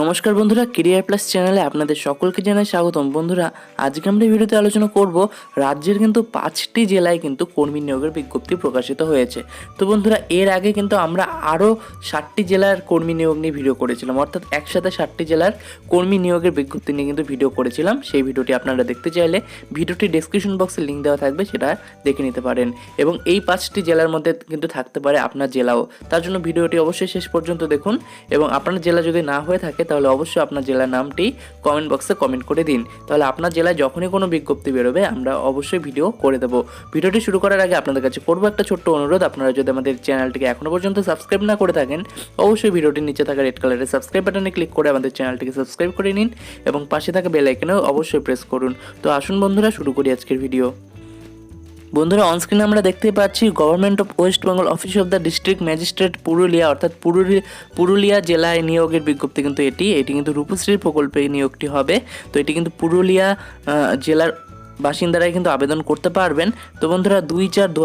নমস্কার বন্ধুরা career plus চ্যানেলে আপনাদের সকলকে জানাই স্বাগতম। বন্ধুরা, আজকে আমরা ভিডিওতে আলোচনা করব রাজ্যের কিন্তু পাঁচটি জেলায় কিন্তু কর্মী নিয়োগের বিজ্ঞপ্তি প্রকাশিত হয়েছে। তো বন্ধুরা, এর আগে কিন্তু আমরা আরও ষাটটি জেলার কর্মী নিয়োগ নিয়ে ভিডিও করেছিলাম। অর্থাৎ একসাথে ষাটটি জেলার কর্মী নিয়োগের বিজ্ঞপ্তি নিয়ে কিন্তু ভিডিও করেছিলাম। সেই ভিডিওটি আপনারা দেখতে চাইলে ভিডিওটি ডেসক্রিপশন বক্সে লিঙ্ক দেওয়া থাকবে, সেটা দেখে নিতে পারেন। এবং এই পাঁচটি জেলার মধ্যে কিন্তু থাকতে পারে আপনার জেলাও। তার জন্য ভিডিওটি অবশ্যই শেষ পর্যন্ত দেখুন এবং আপনার জেলা যদি না হয়ে থাকে তাহলে অবশ্যই আপনার জেলার নামটি কমেন্ট বক্সে কমেন্ট করে দিন। তাহলে আপনার জেলায় যখনই কোনো বিজ্ঞপ্তি বেরোবে, আমরা অবশ্যই ভিডিও করে দেবো। ভিডিওটি শুরু করার আগে আপনাদের কাছে করব একটা ছোট্ট অনুরোধ। আপনারা যদি আমাদের চ্যানেলটিকে এখনও পর্যন্ত সাবস্ক্রাইব না করে থাকেন, অবশ্যই ভিডিওটির নিচে থাকা রেড কালারের সাবস্ক্রাইব বাটনে ক্লিক করে আমাদের চ্যানেলটিকে সাবস্ক্রাইব করে নিন এবং পাশে থাকা বেল অবশ্যই প্রেস করুন। তো আসুন বন্ধুরা, শুরু করি আজকের ভিডিও বন্ধুরা অনস্ক্রিনে আমরা দেখতে পাচ্ছি government of West Bengal office of the district magistrate Purulia অর্থাৎ পুরুলি পুরুলিয়া জেলায় নিয়োগের বিজ্ঞপ্তি কিন্তু এটি। এটি কিন্তু রূপশ্রী প্রকল্পে নিয়োগটি হবে। তো এটি কিন্তু পুরুলিয়া জেলার বাসিন্দারাই কিন্তু আবেদন করতে পারবেন। তো বন্ধুরা, দুই চার দু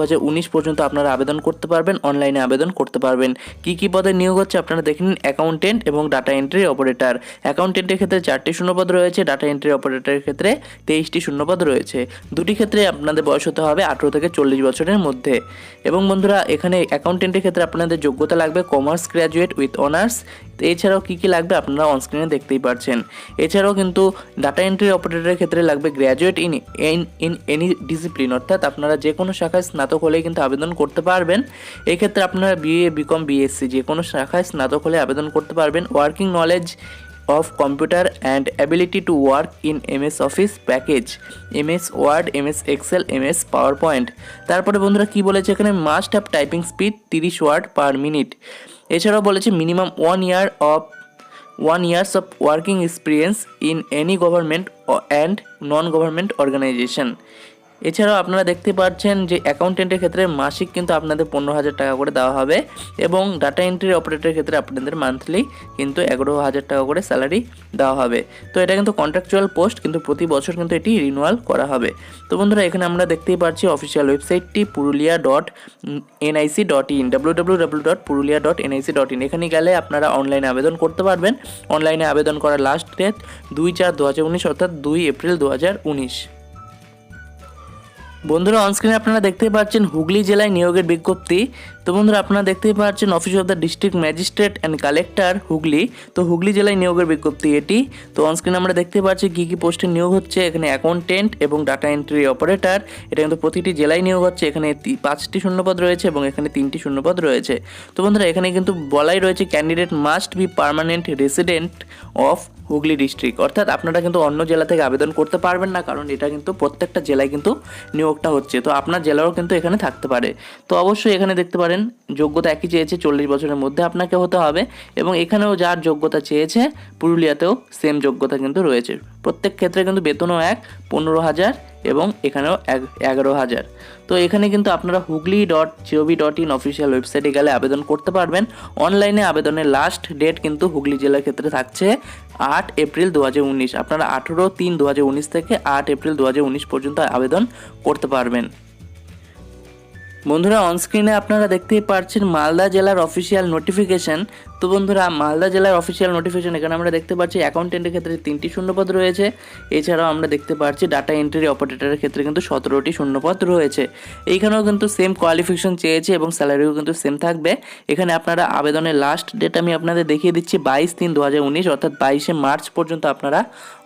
পর্যন্ত আপনারা আবেদন করতে পারবেন, অনলাইনে আবেদন করতে পারবেন। কি কি পদে নিয়োগ হচ্ছে আপনারা দেখে নিন, অ্যাকাউন্টেন্ট এবং ডাটা এন্ট্রি অপারেটর। অ্যাকাউন্টেন্টের ক্ষেত্রে চারটি শূন্যপদ রয়েছে, ডাটা এন্ট্রি অপারেটরের ক্ষেত্রে তেইশটি শূন্যপদ রয়েছে। দুটি ক্ষেত্রে আপনাদের বয়স হতে হবে আঠেরো থেকে চল্লিশ বছরের মধ্যে। এবং বন্ধুরা, এখানে অ্যাকাউন্টেন্টের ক্ষেত্রে আপনাদের যোগ্যতা লাগবে কমার্স গ্র্যাজুয়েট উইথ অনার্স এছাড়াও কী কী লাগবে আপনারা অনস্ক্রিনে দেখতেই পারছেন। এছাড়াও কিন্তু ডাটা এন্ট্রি অপারেটরের ক্ষেত্রে লাগবে graduate in in in any discipline অর্থাৎ আপনারা যে কোনো শাখায় স্নাতক হলেই কিন্তু আবেদন করতে পারবেন। এক্ষেত্রে আপনারা বিএ বিকম বিএসসি যে কোনো শাখায় স্নাতক হলে আবেদন করতে পারবেন। Working knowledge of computer and ability to work in MS office package MS word MS excel MS power point তারপরে বন্ধুরা কী বলেছে এখানে? মাস্ট হ্যাভ টাইপিং স্পিড তিরিশ ওয়ার্ড পার মিনিট এছাড়াও বলেছে minimum one year of one years of working experience in any government and non government organisation এছাড়াও আপনারা দেখতে পাচ্ছেন যে অ্যাকাউন্টেন্টের ক্ষেত্রে মাসিক কিন্তু আপনাদের পনেরো হাজার টাকা করে দেওয়া হবে এবং ডাটা এন্ট্রি অপারেটরের ক্ষেত্রে আপনাদের মান্থলি কিন্তু এগারো হাজার টাকা করে স্যালারি দেওয়া হবে। তো এটা কিন্তু কন্ট্রাকচুয়াল পোস্ট কিন্তু প্রতি বছর কিন্তু এটি রিনুয়াল করা হবে। তো বন্ধুরা, এখানে আমরা দেখতেই পাচ্ছি অফিসিয়াল ওয়েবসাইটটি Purulia dot NIC dot in W W W dot Purulia dot NIC dot in এখানে গেলে আপনারা অনলাইনে আবেদন করতে পারবেন। অনলাইনে আবেদন করার লাস্ট ডেট দুই চার দু হাজার উনিশ অর্থাৎ দুই এপ্রিল দু হাজার উনিশ। বন্ধুরা অনস্ক্রিনে আপনারা দেখতেই পাচ্ছেন হুগলি জেলায় নিয়োগের বিজ্ঞপ্তি। তো বন্ধুরা, আপনারা দেখতেই পাচ্ছেন office of the district magistrate and collector Hooghly. তো হুগলি জেলায় নিয়োগের বিজ্ঞপ্তি এটি। তো অনস্ক্রিনে আমরা দেখতে পাচ্ছি কী কী পোস্টে নিয়োগ হচ্ছে। এখানে অ্যাকাউন্টেন্ট এবং ডাটা এন্ট্রি অপারেটর এটা কিন্তু প্রতিটি জেলায় নিয়োগ হচ্ছে। এখানে পাঁচটি শূন্যপদ রয়েছে এবং এখানে তিনটি শূন্যপদ রয়েছে। তো বন্ধুরা, এখানে কিন্তু বলাই রয়েছে candidate must be permanent resident of Hooghly district অর্থাৎ আপনারা কিন্তু অন্য জেলা থেকে আবেদন করতে পারবেন না, কারণ এটা কিন্তু প্রত্যেকটা জেলায় কিন্তু নিয়োগটা হচ্ছে। তো আপনার জেলারও কিন্তু এখানে থাকতে পারে। তো অবশ্যই এখানে দেখতে পারেন, যোগ্যতা একই চেয়েছে চল্লিশ বছরের মধ্যে আপনাকে হতে হবে এবং এখানেও যার যোগ্যতা চেয়েছে, পুরুলিয়াতেও সেম যোগ্যতা কিন্তু রয়েছে। প্রত্যেক ক্ষেত্রে কিন্তু বেতনও এক, পনেরো হাজার এবং এখানেও এগারো হাজার। তো এখানে কিন্তু আপনারা Hooghly dot GOV dot in official ওয়েবসাইটে গেলে আবেদন করতে পারবেন। অনলাইনে আবেদনের লাস্ট ডেট কিন্তু হুগলি জেলার ক্ষেত্রে থাকছে আট এপ্রিল দু হাজার উনিশ। আপনারা আঠেরো তিন দু হাজার উনিশ থেকে আট এপ্রিল দু হাজার উনিশ পর্যন্ত আবেদন করতে পারবেন। বন্ধুরা অনস্ক্রিনে আপনারা দেখতেই পাচ্ছেন মালদা জেলার অফিসিয়াল নোটিফিকেশন তো বন্ধুরা, মালদা জেলার অফিসিয়াল নোটিফিকেশন এখানে আমরা দেখতে পাচ্ছি অ্যাকাউন্টেন্টের ক্ষেত্রে তিনটি শূন্যপদ রয়েছে। এছাড়াও আমরা দেখতে পাচ্ছি ডাটা এন্ট্রি অপারেটরের ক্ষেত্রে কিন্তু সতেরোটি শূন্যপদ রয়েছে। এইখানেও কিন্তু সেম কোয়ালিফিকেশন চেয়েছে এবং স্যালারিও কিন্তু সেম থাকবে। এখানে আপনারা আবেদনের লাস্ট ডেট আমি আপনাদের দেখিয়ে দিচ্ছি, বাইশ তিন দু অর্থাৎ বাইশে মার্চ পর্যন্ত আপনারা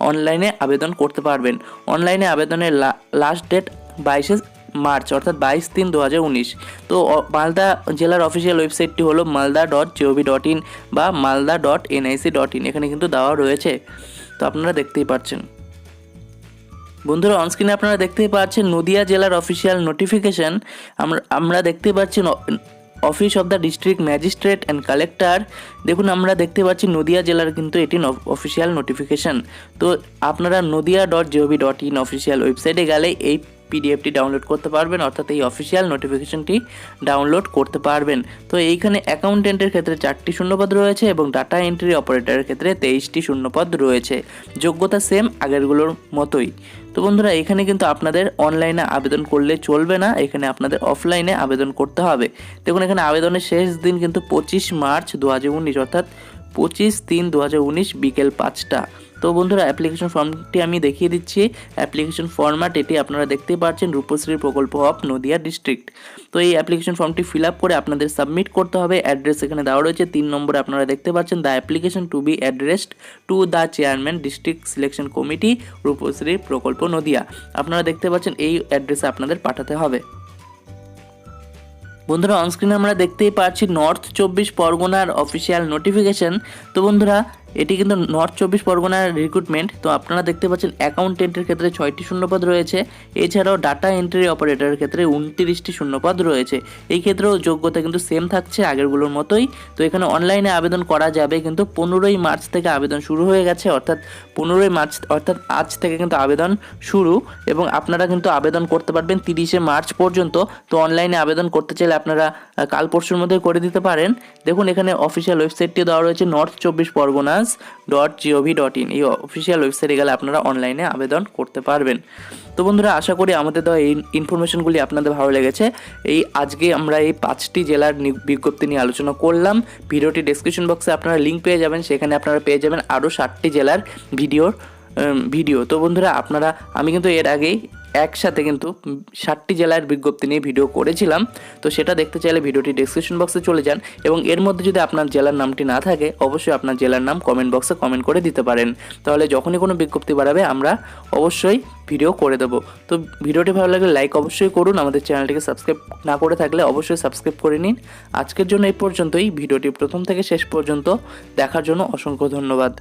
অনলাইনে আবেদন করতে পারবেন। অনলাইনে আবেদনের লাস্ট ডেট বাইশে মার্চ, অর্থাৎ বাইশ তিন দু তো মালদা জেলার অফিসিয়াল ওয়েবসাইটটি হলো Malda dot GOV dot in বা Malda dot NIC dot in এখানে কিন্তু দেওয়া রয়েছে। তো, আপনারা দেখতেই পাচ্ছেন। বন্ধুরা অনস্ক্রিনে আপনারা দেখতেই পাচ্ছেন নদিয়া জেলার অফিসিয়াল নোটিফিকেশন আমরা আমরা দেখতে পাচ্ছি office of the district magistrate and collector দেখুন, আমরা দেখতে পাচ্ছি নদিয়া জেলার কিন্তু এটি অফিসিয়াল নোটিফিকেশন তো, আপনারা Nadia dot GOV dot in official ওয়েবসাইটে গেলে এই পিডিএফটি ডাউনলোড করতে পারবেন, অর্থাৎ এই অফিসিয়াল নোটিফিকেশনটি ডাউনলোড করতে পারবেন। তো এইখানে অ্যাকাউন্টেন্টের ক্ষেত্রে চারটি শূন্যপদ রয়েছে এবং ডাটা এন্ট্রি অপারেটরের ক্ষেত্রে তেইশটি শূন্যপদ রয়েছে। যোগ্যতা সেম আগেরগুলোর মতোই। তো বন্ধুরা, এখানে কিন্তু আপনাদের অনলাইনে আবেদন করলে চলবে না, এখানে আপনাদের অফলাইনে আবেদন করতে হবে। দেখুন, এখানে আবেদনের শেষ দিন কিন্তু পঁচিশ মার্চ দু হাজার উনিশ, অর্থাৎ পঁচিশ তিন দু বিকেল পাঁচটা। তো বন্ধুরা অ্যাপ্লিকেশন ফর্মটি আমি দেখিয়ে দিচ্ছি। অ্যাপ্লিকেশন ফর্ম্যাট এটি আপনারা দেখতেই পাচ্ছেন রূপশ্রী প্রকল্প অফ নদিয়া ডিস্ট্রিক্ট তো এই অ্যাপ্লিকেশন ফর্মটি ফিল আপ করে আপনাদের সাবমিট করতে হবে। অ্যাড্রেস এখানে দেওয়া রয়েছে, তিন নম্বরে আপনারা দেখতে পাচ্ছেন the application to be addressed to the chairman district selection committee Rupashree প্রকল্প নদিয়া। আপনারা দেখতে পাচ্ছেন, এই অ্যাড্রেসে আপনাদের পাঠাতে হবে। বন্ধুরা অনস্ক্রিনে আমরা দেখতেই পাচ্ছি নর্থ চব্বিশ পরগনার অফিসিয়াল নোটিফিকেশন তো বন্ধুরা এটি কিন্তু নর্থ চব্বিশ পরগনার রিক্রুটমেন্ট তো আপনারা দেখতে পাচ্ছেন অ্যাকাউন্টেন্টের ক্ষেত্রে ছয়টি শূন্যপদ রয়েছে। এছাড়াও ডাটা এন্ট্রি অপারেটরের ক্ষেত্রে উনত্রিশটি শূন্যপদ রয়েছে। এই ক্ষেত্রেও যোগ্যতা কিন্তু সেম থাকছে আগেরগুলোর মতোই। তো এখানে অনলাইনে আবেদন করা যাবে কিন্তু পনেরোই মার্চ থেকে আবেদন শুরু হয়ে গেছে, অর্থাৎ পনেরোই মার্চ, অর্থাৎ আজ থেকে কিন্তু আবেদন শুরু। এবং আপনারা কিন্তু আবেদন করতে পারবেন তিরিশে মার্চ পর্যন্ত। তো অনলাইনে আবেদন করতে চাইলে আপনারা কাল পরশুর মধ্যে করে দিতে পারেন। দেখুন এখানে অফিসিয়াল ওয়েবসাইটটি দেওয়া রয়েছে নর্থ চব্বিশ Parganas dot GOV dot in এই অফিসিয়াল ওয়েবসাইটে গেলে আপনারা অনলাইনে আবেদন করতে পারবেন। তো বন্ধুরা, আশা করি আমাদের দেওয়া এই ইনফরমেশনগুলি আপনাদের ভালো লেগেছে। এই আজকে আমরা এই পাঁচটি জেলার বিজ্ঞপ্তি নিয়ে আলোচনা করলাম। ভিডিওটি ডেসক্রিপশন বক্সে আপনারা লিঙ্ক পেয়ে যাবেন, সেখানে আপনারা পেয়ে যাবেন আরও ষাটটি জেলার ভিডিওর ভিডিও তো বন্ধুরা, আপনারা, আমি কিন্তু এর আগেই একসাথে কিন্তু ষাটটি জেলার বিজ্ঞপ্তি নিয়ে ভিডিও করেছিলাম। তো সেটা দেখতে চাইলে ভিডিওটি ডেসক্রিপশন বক্সে চলে যান এবং এর মধ্যে যদি আপনার জেলার নামটি না থাকে, অবশ্যই আপনার জেলার নাম কমেন্ট বক্সে কমেন্ট করে দিতে পারেন। তাহলে যখনই কোনো বিজ্ঞপ্তি বাড়াবে, আমরা অবশ্যই ভিডিও করে দেবো। তো ভিডিওটি ভালো লাগলে লাইক অবশ্যই করুন। আমাদের চ্যানেলটিকে সাবস্ক্রাইব না করে থাকলে অবশ্যই সাবস্ক্রাইব করে নিন। আজকের জন্য এই পর্যন্তই। ভিডিওটি প্রথম থেকে শেষ পর্যন্ত দেখার জন্য অসংখ্য ধন্যবাদ।